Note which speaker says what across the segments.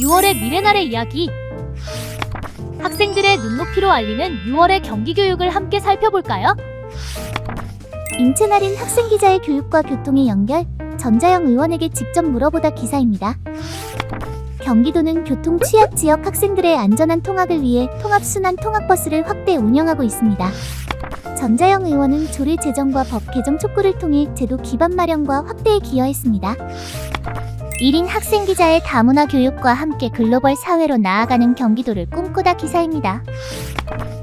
Speaker 1: 6월의 미래날의 이야기 학생들의 눈높이로 알리는 6월의 경기 교육을 함께 살펴볼까요?
Speaker 2: 인체날인 학생 기자의 교육과 교통의 연결, 전자영 의원에게 직접 물어보다 기사입니다. 경기도는 교통 취약 지역 학생들의 안전한 통학을 위해 통합순환 통학버스를 확대 운영하고 있습니다. 전자영 의원은 조례 제정과 법 개정 촉구를 통해 제도 기반 마련과 확대에 기여했습니다. 1인 학생 기자의 다문화 교육과 함께 글로벌 사회로 나아가는 경기도를 꿈꾸다 기사입니다.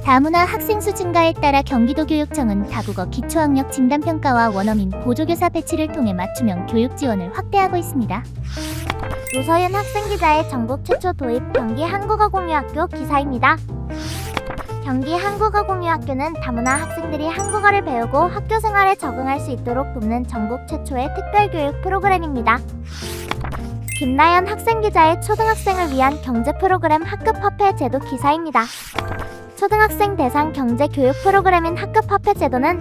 Speaker 2: 다문화 학생 수 증가에 따라 경기도 교육청은 다국어 기초학력 진단평가와 원어민 보조교사 배치를 통해 맞춤형 교육 지원을 확대하고 있습니다. 노서연 학생 기자의 전국 최초 도입 경기 한국어 공유학교 기사입니다. 경기 한국어 공유학교는 다문화 학생들이 한국어를 배우고 학교 생활에 적응할 수 있도록 돕는 전국 최초의 특별교육 프로그램입니다. 김나연 학생 기자의 초등학생을 위한 경제 프로그램 학급 화폐 제도 기사입니다. 초등학생 대상 경제 교육 프로그램인 학급 화폐 제도는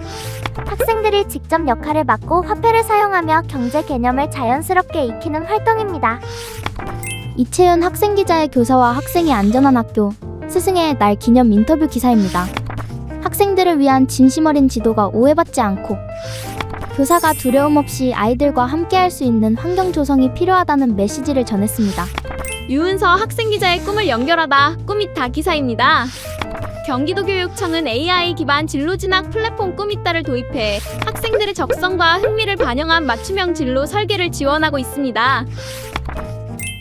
Speaker 2: 학생들이 직접 역할을 맡고 화폐를 사용하며 경제 개념을 자연스럽게 익히는 활동입니다.
Speaker 3: 이채윤 학생 기자의 교사와 학생이 안전한 학교 스승의 날 기념 인터뷰 기사입니다. 학생들을 위한 진심 어린 지도가 오해받지 않고 교사가 두려움 없이 아이들과 함께할 수 있는 환경 조성이 필요하다는 메시지를 전했습니다.
Speaker 4: 유은서 학생 기자의 꿈을 연결하다 꿈이다 기사입니다. 경기도 교육청은 AI 기반 진로 진학 플랫폼 꿈이다를 도입해 학생들의 적성과 흥미를 반영한 맞춤형 진로 설계를 지원하고 있습니다.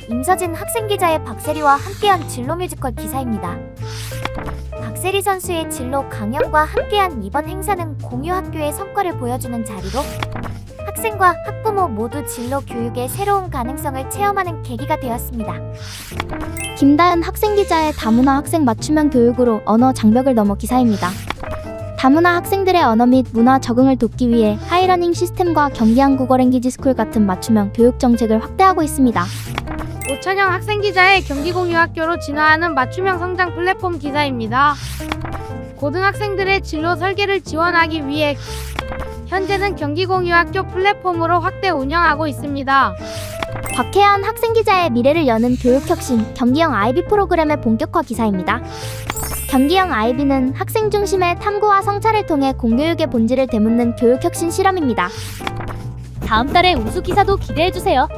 Speaker 2: 임서진 학생 기자의 박세리와 함께한 진로 뮤지컬 기사입니다. 박세리 선수의 진로 강연과 함께한 이번 행사는 공유 학교의 성과를 보여주는 자리로 학생과 학부모 모두 진로 교육의 새로운 가능성을 체험하는 계기가 되었습니다.
Speaker 3: 김다연 학생 기자의 다문화 학생 맞춤형 교육으로 언어 장벽을 넘어 기사입니다. 다문화 학생들의 언어 및 문화 적응을 돕기 위해 하이러닝 시스템과 경기한 국어 랭귀지 스쿨 같은 맞춤형 교육 정책을 확대하고 있습니다.
Speaker 5: 오천영 학생 기자의 경기공유학교로 진화하는 맞춤형 성장 플랫폼 기사입니다. 고등학생들의 진로 설계를 지원하기 위해 현재는 경기공유학교 플랫폼으로 확대 운영하고 있습니다.
Speaker 3: 박혜안 학생 기자의 미래를 여는 교육혁신 경기형 아이비 프로그램의 본격화 기사입니다. 경기형 아이비는 학생 중심의 탐구와 성찰을 통해 공교육의 본질을 되묻는 교육혁신 실험입니다.
Speaker 1: 다음 달의 우수 기사도 기대해 주세요.